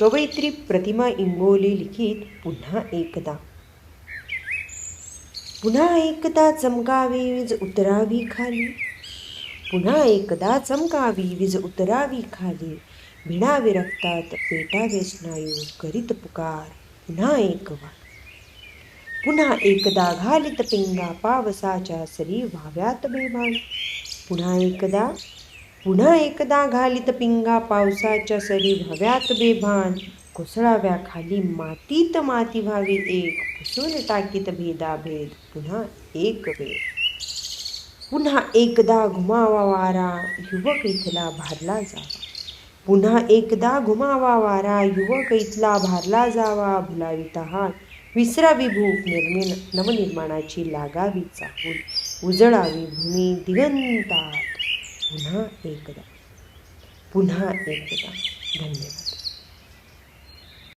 कवयित्री प्रतिमा इंगोले लिखित पुन्हा एकदा. पुन्हा एकदा चमकावी वीज उतरावी खाली. पुन्हा एकदा चमकावी वीज उतरावी खाली. भिणा विरक्तात पेटावे स्नायू करीत पुकार. पुन्हा एक वार पुन्हा एकदा घालित पिंगा पावसाच्या सरी व्हाव्यात बेभान पुन्हा एकदा पुन्हा एकदा घालित पिंगा पावसाच्या सरी भव्यात बेभान. कोसळाव्या खाली मातीत माती व्हावी एक. पुसून टाकीत भेदाभेद पुन्हा एक वेळ. पुन्हा एकदा घुमावा वारा युवक इथला भारला जावा. पुन्हा एकदा घुमावा वारा युवक इथला भारला जावा. भुलावी तहान विसरावी भूक निर्मिण नवनिर्माणाची लागावी चाहूल. उजळावी भूमी दिगंता पुन्हा एकदा पुन्हा एकदा. धन्यवाद.